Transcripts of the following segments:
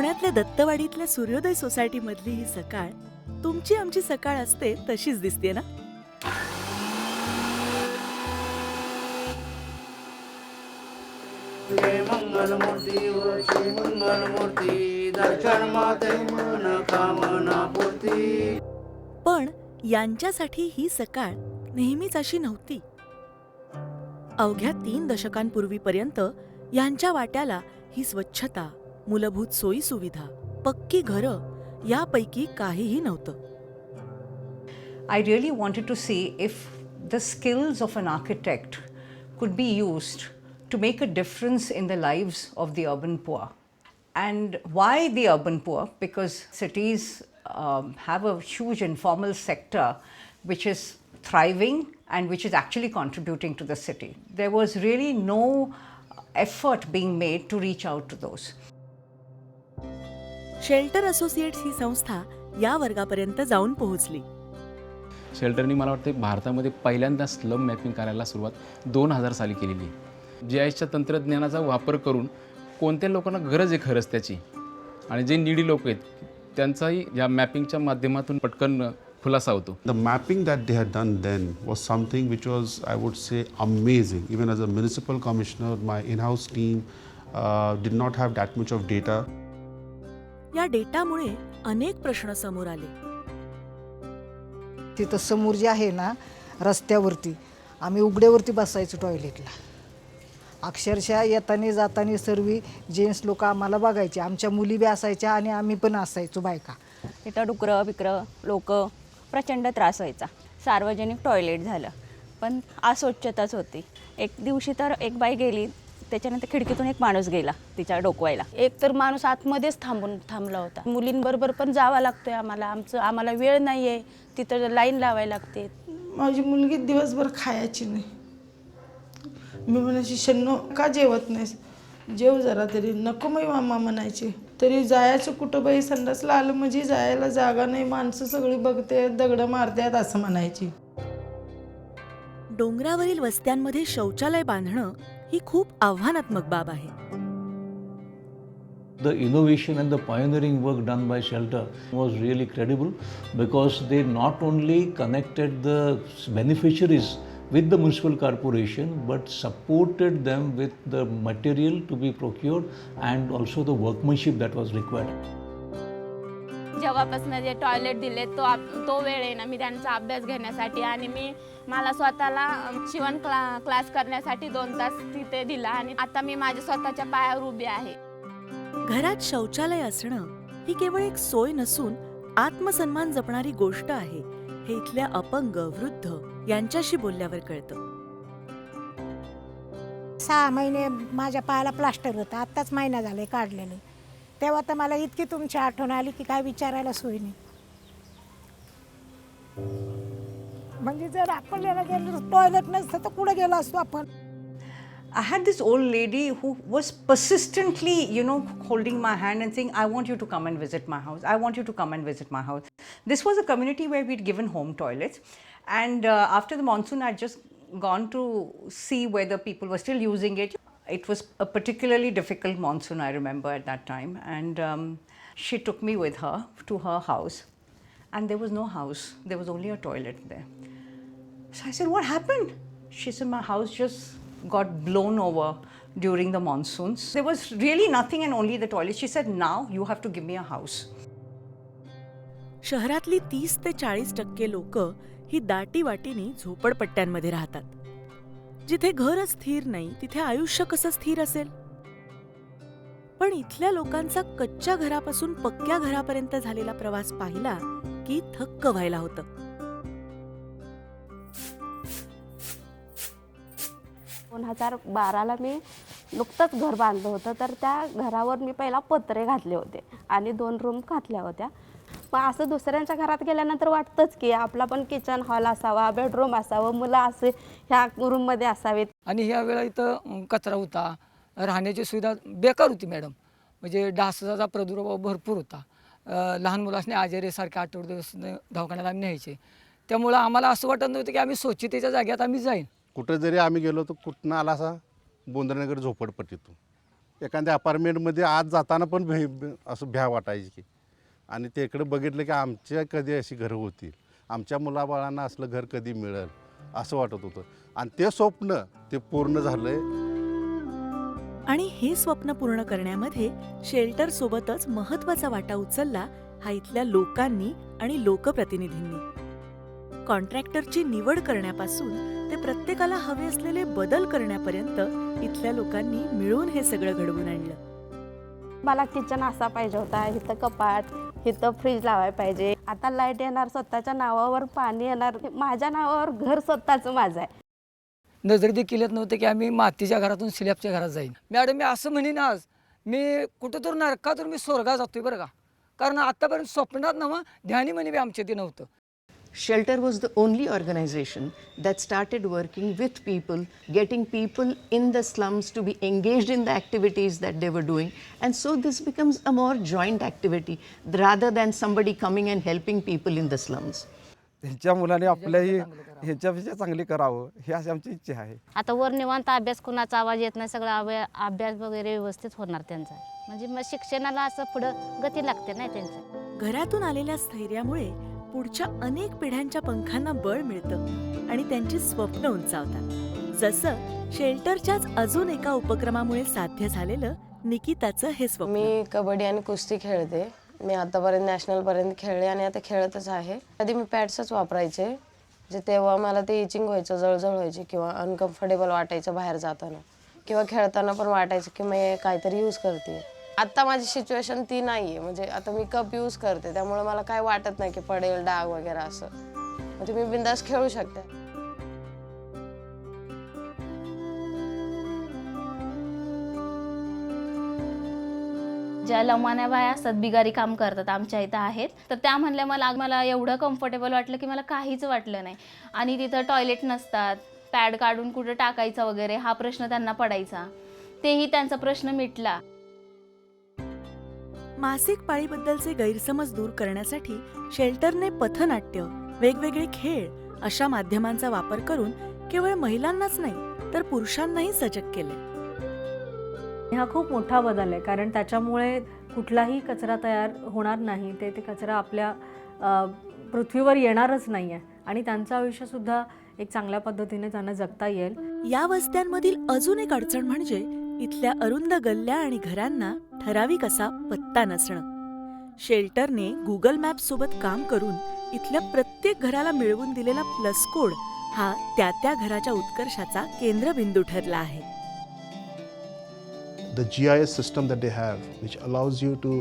पुण्यातल्या दत्तवाडीतल्या सूर्योदय सोसायटीमधली ही सकाळ तुमची आमची सकाळ असते तशीच दिसते ना? पण यांच्यासाठी ही सकाळ नेहमीच अशी नव्हती. अवघ्या तीन दशकांपूर्वीपर्यंत यांच्या वाट्याला ही स्वच्छता मूलभूत सोयी सुविधा पक्की घरं यापैकी काहीही नव्हतं I really wanted to see if the skills of an architect could be used to make a difference in the lives of the urban poor. And why the urban poor? Because cities um, have a huge informal sector which is thriving and which is actually contributing to the city. There was really no effort being made to reach out to those. Shelter Associates ही संस्था या वर्गापर्यंत जाऊन पोहोचली शेल्टरनी मला वाटतं भारतामध्ये पहिल्यांदा slum mapping करायला सुरुवात दोन हजार साली केलेली आहे जी आयच्या तंत्रज्ञानाचा वापर करून कोणत्या लोकांना गरज आहे खरंच त्याची आणि जे निडी लोक आहेत त्यांचाही या मॅपिंगच्या माध्यमातून पटकन खुलासा होतो The mapping that they had done then was something which was, I would say, amazing. Even as a municipal commissioner, my in house team uh, did not have that much of data. या डेटामुळे अनेक प्रश्न समोर आले. तिथं समोर जे आहे ना रस्त्यावरती आम्ही उघड्यावरती बसायचो टॉयलेटला. अक्षरशः येताना जाताना सर्व जेंट्स लोक आम्हाला बघायचे. आमच्या मुली बी असायच्या आणि आम्ही पण असायचो बायका. तिथं डुकरं बिकरं लोक प्रचंड त्रास व्हायचा. सार्वजनिक टॉयलेट झालं. पण अस्वच्छताच होती. एक दिवशी तर एक बाई गेली त्याच्यानंतर खिडकीतून एक माणूस गेला तिच्या डोकवायला. एक तर माणूस आतमध्येच थांबून थांबला होता. मुलींबरोबर पण जावं लागतंय आम्हाला. आमचं आम्हाला वेळ नाही आहे तिथं लाईन लावायला लागते. माझी मुलगी दिवसभर खायची नाही. मी म्हणायची शन्नो का जेवत नाहीस? जेव जरा तरी. नको मी मामा म्हणायची. तरी जायचं कुठं बाई? संडासला आलं म्हणजे जायला जागा नाही. माणसं सगळी बघते दगडं मारतायत असं म्हणायची. डोंगरावरील वस्त्यांमध्ये शौचालय बांधणं ही खूप आव्हानात्मक बाब आहे The innovation and the pioneering work done by Shelter was really credible because they not only connected the beneficiaries with the municipal corporation but supported them with the material to be procured and also the workmanship that was required. जेव्हापासून जे toilet दिले तो आप तो वेळ आहे ना मी त्यांचा अभ्यास घेण्यासाठी आणि मी मला स्वतःला शिवण क्ला क्लास करण्यासाठी दोन तास तिथे दिला आणि आता मी माझ्या स्वतःच्या पायावर उभी आहे. घरात शौचालय असणं ही केवळ एक सोय नसून आत्मसन्मान जपणारी गोष्ट आहे हे इथल्या अपंग वृद्ध यांच्याशी बोलल्यावर कळतं. सहा महिने माझ्या पायाला प्लास्टर होतं आत्ताच महिना झाले काढलेलं. तेव्हा तर मला इतकी तुमची आठवण आली की काय विचारायला सोय नाही म्हणजे जर आपल्याला गेलो टॉयलेट नसतं तर कुठं गेलो असतो आपण I had this old lady who was persistently, you know, holding my hand and saying, I want you to come and visit my house. I want you to come and visit my house. This was a community where we'd given home toilets. And uh, after the monsoon, I'd just gone to see whether people were still using it. It was a particularly difficult monsoon, I remember at that time. And um, she took me with her to her house. And there was no house, there was only a toilet there. So I said, What happened? She said, My house just got blown over during the monsoons. There was really nothing and only the toilet. She said, Now you have to give me a house. शहरातली तीस ते चाळीस टक्के लोक ही दाटीवाटीनी झोपडपट्ट्यांमध्ये राहतात जिथे घरच स्थिर नाही तिथे आयुष्य कसं स्थिर असेल? पण इथल्या लोकांचा कच्च्या घरापासून पक्क्या घरापर्यंत झालेला प्रवास पाहिला की थक्क व्हायला होतं. दोन हजार बाराला मी नुकतंच घर बांधलं होतं तर त्या घरावर मी पहिला पत्रे घातले होते आणि दोन रूम घातल्या होत्या. मग असं दुसऱ्यांच्या घरात गेल्यानंतर वाटतंच की आपला पण किचन हॉल असावा बेडरूम असावं मुलं असे ह्या रूममध्ये असावेत. आणि ह्या वेळा इथं कचरा होता राहण्याची सुविधा बेकार होती मॅडम. म्हणजे डासाचा प्रादुर्भाव भरपूर होता. लहान मुलांनी आजारीसारखे आठवडे दिवस दवाखान्यात आम्ही न्यायचे. त्यामुळं आम्हाला असं वाटत नव्हतं की आम्ही स्वच्छतेच्या जाग्यात आम्ही जाईन. कुठं जरी आम्ही गेलो तर कुठनं आला असा बोंद्रनगर झोपडपट्टीतून. एखाद्या अपार्टमेंटमध्ये आत जाताना पण भे भे- असं भ्या वाटायची की आणि ते इकडे बघितलं की आमच्या कधी अशी घरं होतील. आमच्या मुलाबाळांना असलं घर कधी मिळेल असं वाटत होतं. आणि ते स्वप्न ते पूर्ण झालं आहे आणि हे स्वप्न पूर्ण करण्यामध्ये शेल्टर सोबतच महत्त्वाचा वाटा उचलला हा इथल्या लोकांनी आणि लोकप्रतिनिधींनी. कॉन्ट्रॅक्टरची निवड करण्यापासून ते प्रत्येकाला हवे असलेले बदल करण्यापर्यंत इथल्या लोकांनी मिळून हे सगळं घडवून आणलं. मला किचन असा पाहिजे होता इथं कपाट इथं फ्रीज लावायला पाहिजे. आता लाइट येणार स्वतःच्या नावावर पाणी येणार. माझ्या नावावर घर स्वतःचं माझं आहे. नजर देखील येत नव्हतं की आम्ही मातीच्या घरातून स्लॅबच्या घरात जाईन. मॅडम मी असं म्हणेन आज मी कुठं तर नरकातून मी स्वर्गात जातोय बरं का. कारण आतापर्यंत स्वप्नात नव्हा ध्यानी म्हणे बी आमच्या ते नव्हतं. Shelter was the only organization that started working with people, getting people in the slums to be engaged in the activities that they were doing. And so this becomes a more joint activity rather than somebody coming and helping people in the slums. त्यांच्या मुलाने आपल्याही ह्याच्यापेक्षा चांगली करावं ही अशी आमची इच्छा आहे आता वर निवांत अभ्यास कुणाचा आवाज येत नाही सगळा अभ्या अभ्यास वगैरे व्यवस्थित होणार त्यांचा म्हणजे मग शिक्षणाला असं पुढं गती लागते नाही त्यांच्या घरातून आलेल्या स्थैर्यामुळे पुढच्या अनेक पिढ्यांच्या पंखांना बळ मिळतं आणि त्यांची स्वप्न उंचावतात. जसं शेल्टरच्याच अजून एका उपक्रमामुळे साध्य झालेलं निकिताचं हे स्वप्न. मी कबड्डी आणि कुस्ती खेळते. मी आतापर्यंत नॅशनलपर्यंत खेळले आणि आता खेळतच आहे. आधी मी पॅड्सच वापरायचे जे तेव्हा मला ते इचिंग व्हायचं जळजळ व्हायची किंवा अनकम्फर्टेबल वाटायचं बाहेर जाताना. किंवा खेळताना पण वाटायचं की मी काहीतरी यूज करते आत्ता माझी सिच्युएशन ती नाही आहे म्हणजे आता मी कप यूज करते. त्यामुळे मला काय वाटत नाही की पडेल डाग वगैरे असं. म्हणजे मी बिंदास खेळू शकते. ज्या लमान्या बाया असतात बिगारी काम करतात आमच्या इथं आहेत तर त्या म्हणल्या मला मला एवढं कम्फर्टेबल वाटलं की मला काहीच वाटलं नाही. आणि तिथं टॉयलेट नसतात. पॅड काढून कुठं टाकायचा वगैरे हा प्रश्न त्यांना पडायचा. तेही त्यांचा प्रश्न मिटला. मासिक पाळीबद्दलचे गैरसमज दूर करण्यासाठी शेल्टरने पथनाट्य वेगवेगळे खेळ अशा माध्यमांचा वापर करून केवळ महिलांनाच नाही तर पुरुषांनाही सजग केले. हा खूप मोठा बदल आहे कारण त्याच्यामुळे कुठलाही कचरा तयार होणार नाही ते ते कचरा आपल्या पृथ्वीवर येणारच नाही आहे आणि त्यांचं आयुष्यसुद्धा एक चांगल्या पद्धतीने त्यांना जगता येईल. या वस्त्यांमधील अजून एक अडचण म्हणजे इथल्या अरुंद गल्ल्या आणि घरांना ठराविक असा पत्ता नसणं शेल्टरने गुगल मॅप सोबत काम करून इथल्या प्रत्येक घराला मिळवून दिलेला प्लस कोड हा त्या त्या घराच्या उत्कर्षाचा केंद्रबिंदू ठरला आहे the GIS system that they have, which allows you to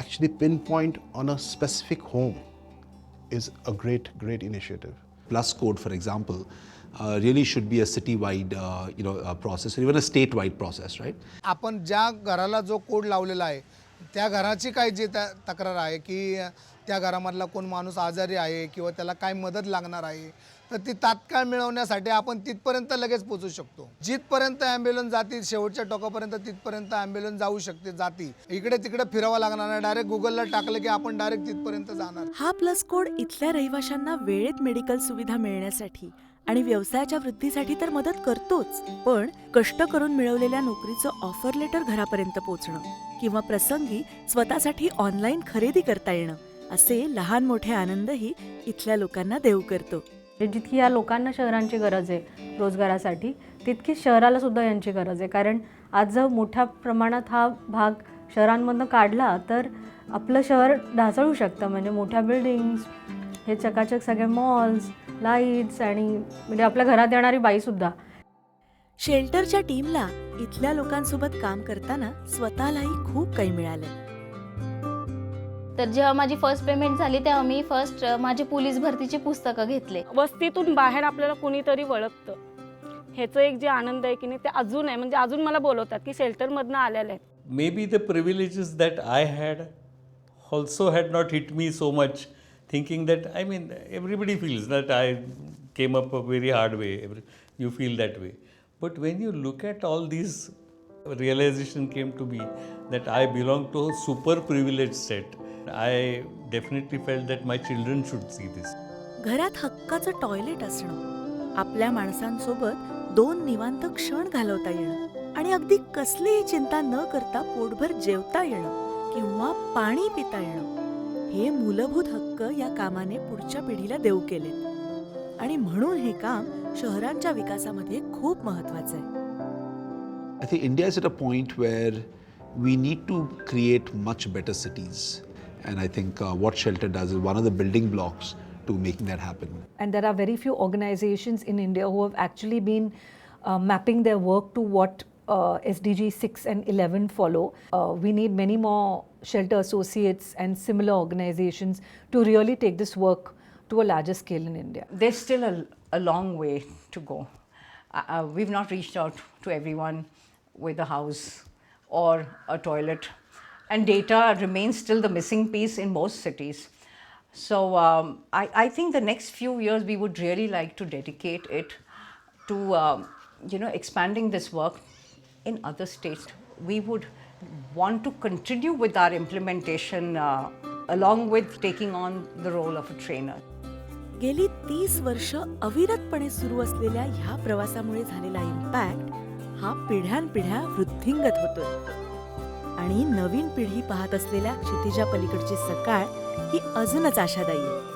actually pinpoint on a specific home, is a great, great initiative. plus code, for example, really should be a city-wide, uh, you know, uh, process or even a state-wide process, right? आपण ज्या घराला जो code लावलेला आहे त्या घराची काय जी त्या तक्रार आहे की त्या घरामधला कोण माणूस आजारी आहे किंवा त्याला काय मदत लागणार आहे तर ती तात्काळ मिळवण्यासाठी आपण तिथपर्यंत लगेच पोचू शकतो. जिथपर्यंत ॲम्ब्युलन्स जातील शेवटच्या टोकापर्यंत तिथपर्यंत ॲम्ब्युलन्स जाऊ शकते जाती. इकडे तिकडे फिरावं लागणार नाही डायरेक्ट गुगलला टाकलं की आपण डायरेक्ट तिथपर्यंत जाणार. हा प्लस कोड इथल्या रहिवाशांना वेळेत मेडिकल सुविधा मिळण्यासाठी आणि व्यवसायाच्या वृद्धीसाठी तर मदत करतोच पण कष्ट करून मिळवलेल्या नोकरीचं ऑफर लेटर घरापर्यंत पोहोचणं किंवा प्रसंगी स्वतःसाठी ऑनलाईन खरेदी करता येणं असे लहान मोठे आनंदही इथल्या लोकांना देऊ करतो. म्हणजे जितकी या लोकांना शहरांची गरज आहे रोजगारासाठी तितकी शहराला सुद्धा यांची गरज आहे. कारण आज जर मोठ्या प्रमाणात हा भाग शहरांमधनं काढला तर आपलं शहर ढासळू शकतं. म्हणजे मोठ्या बिल्डिंग्स हे चकाचक सगळे मॉल्स लाईट्स आणि म्हणजे आपल्या घरात येणारी बाईसुद्धा शेल्टरच्या टीमला इथल्या लोकांसोबत काम करताना स्वतःलाही खूप काही मिळालं. तर जेव्हा माझी फर्स्ट पेमेंट झाली तेव्हा मी फर्स्ट माझी पोलीस भरतीची पुस्तकं घेतले. वस्तीतून बाहेर आपल्याला कुणीतरी वळखतं ह्याचं एक जे आनंद आहे की नाही ते अजून आहे. म्हणजे अजून मला बोलवतात की शेल्टरमधनं आलेले आहेत maybe the privileges that I had also had not hit me so much, thinking that I mean everybody feels that I came up a very hard way. Every, you feel that way, but when you look at all these, realization came to me that I belong to a super privileged set. I definitely felt that my children should see this. घरात हक्काचं toilet असणं आपल्या माणसांसोबत दोन निवांत क्षण घालवता येणं आणि अगदी कसलीही चिंता न करता पोटभर जेवता येणं किंवा पाणी पिता येणं हे मूलभूत हक्क या कामाने पुढच्या पिढीला देऊ केले आणि म्हणून हे काम शहरांच्या विकासामध्ये खूप महत्वाचं आहे. I think India is a point where we need to create much better cities and I think what Shelter does one of the building blocks to make that happen and there are very few organisations in India who have actually been mapping their work to what uh, SDG 6 and 11 follow. Uh, we need many more shelter associates and similar organizations to really take this work to a larger scale in India. There's still a, a long way to go. Uh, uh, we've not reached out to everyone with a house or a toilet, and data remains still the missing piece in most cities. So um, I, I think the next few years we would really like to dedicate it to um, you know expanding this work in other states. We would want to continue with our implementation uh, along with taking on the role of a trainer. गेली तीस वर्ष अविरतपणे सुरू असलेल्या ह्या प्रवासामुळे झालेला impact हा पिढ्यानपिढ्या वृद्धिंगत होतोय आणि नवीन पिढी पाहत असलेल्या क्षितिजा पलीकडची सकाळ ही अजूनच आशादायी आहे